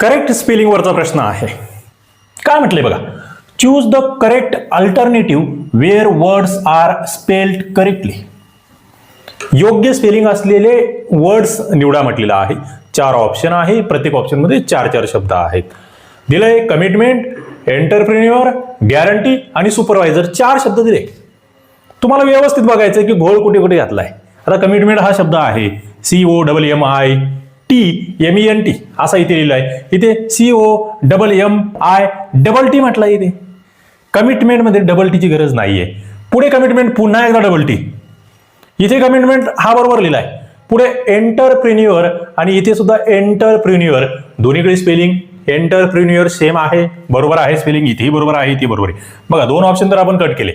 Correct स्पेलिंगवरचा प्रश्न आहे. काय म्हटले बघा? Choose the correct alternative where words are spelled correctly योग्य स्पेलिंग असलेले वर्ड्स निवडा म्हटलेलं आहे. चार ऑप्शन आहे. प्रत्येक ऑप्शनमध्ये चार चार शब्द आहेत. दिलंय कमिटमेंट एंटरप्रिन्युअर गॅरंटी आणि सुपरवायझर चार शब्द दिले. तुम्हाला व्यवस्थित बघायचं की घोळ कुठे कुठे घातलाय. आता कमिटमेंट हा शब्द आहे. C O double M I T M E N T असा इथे लिहिलं आहे. इथे C O double M I double T म्हटलं आहे इथे कमिटमेंटमध्ये डबल टीची गरज नाहीये. पुढे कमिटमेंट पुन्हा एकदा डबल टी इथे कमिटमेंट हा बरोबर लिहिलाय पुढे एंटरप्रिन्युअर आणि इथे सुद्धा एंटरप्रिन्युअर दोन्हीकडे स्पेलिंग एंटरप्रिन्युअर सेम आहे बरोबर आहे स्पेलिंग इथेही बरोबर आहे इथे बरोबर आहे. बघा दोन ऑप्शन तर आपण कट केले.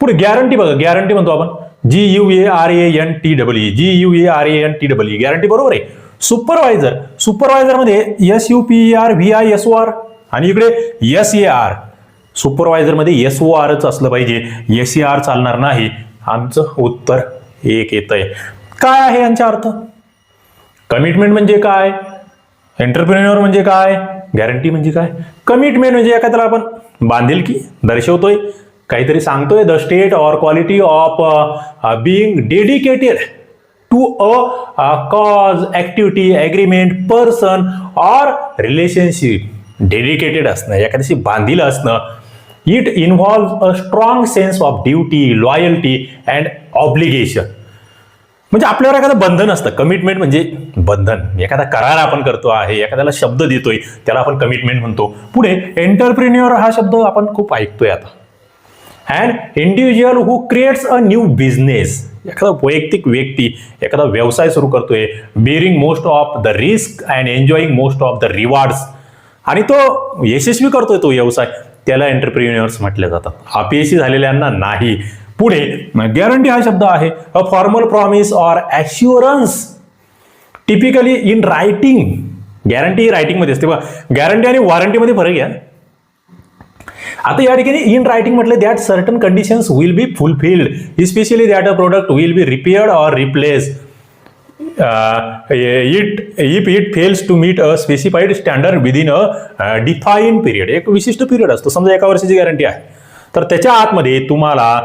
पुढे गॅरंटी बघा गॅरंटी म्हणतो आपण. G U A R A N T double E G U A R A N T double E guarantee बरोबर आहे. Supervisor. सुपरवायझरमध्ये S U P R V I S O R आणि इकडे S A R सुपरवायझरमध्ये S O आरच असलं पाहिजे. S A R चालणार नाही. आमचं उत्तर एक येत आहे काय आहे यांचा अर्थ? कमिटमेंट म्हणजे काय? एंटरप्रिन्युअर म्हणजे काय? गॅरंटी म्हणजे काय? कमिटमेंट म्हणजे एखाद्याला आपण बांधील की दर्शवतोय काहीतरी सांगतोय the state or quality of being dedicated. To a cause activity agreement person or relationship dedicated असणं एखाद्याशी बांधील असणं. It involve a strong sense of duty loyalty and obligation म्हणजे आपल्यावर एखादं बंधन असतं. कमिटमेंट म्हणजे बंधन. एखादा करार आपण करतो आहे एखाद्याला शब्द देतोय त्याला आपण कमिटमेंट म्हणतो. पुढे एंटरप्रिन्युअर हा शब्द आपण खूप ऐकतोय आता. And individual who creates a new business एखादा वैयक्तिक व्यक्ती एखादा व्यवसाय सुरू करतोय bearing most of the risk and enjoying most of the rewards आणि तो यशस्वी करतोय तो व्यवसाय. त्याला एंटरप्रिन्युअर्स म्हटले जातात. अपयशी झालेल्यांना नाही. पुढे गॅरंटी हा शब्द आहे. A formal promise or assurance typically in writing guarantee ही रायटिंगमध्ये असते. बघा गॅरंटी आणि वॉरंटीमध्ये फरक आहे. आता या ठिकाणी इन रायटिंग म्हटलं that certain conditions will be fulfilled especially that a product will be repaired or replace it if it fails to meet a specified standard within a define period एक विशिष्ट period असतो. समजा एका वर्षाची guarantee आहे. तर त्याच्या आतमध्ये तुम्हाला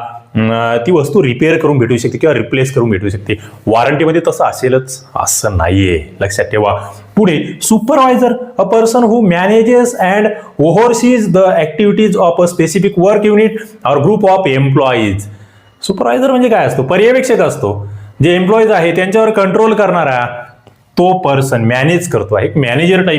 ती वस्तू रिपेअर करून भेटू शकते किंवा रिप्लेस करून भेटू शकते. वॉरंटीमध्ये तसं असेलच. असं नाहीये. लक्षात ठेवा. पुढे supervisor a person who manages and oversees the activities of a specific work unit or group of employees supervisor म्हणजे काय असतो? पर्यवेक्षक असतो. जे एम्प्लॉईज आहे त्यांच्यावर कंट्रोल करणारा तो पर्सन मॅनेज करतो. एक मॅनेजर टाईप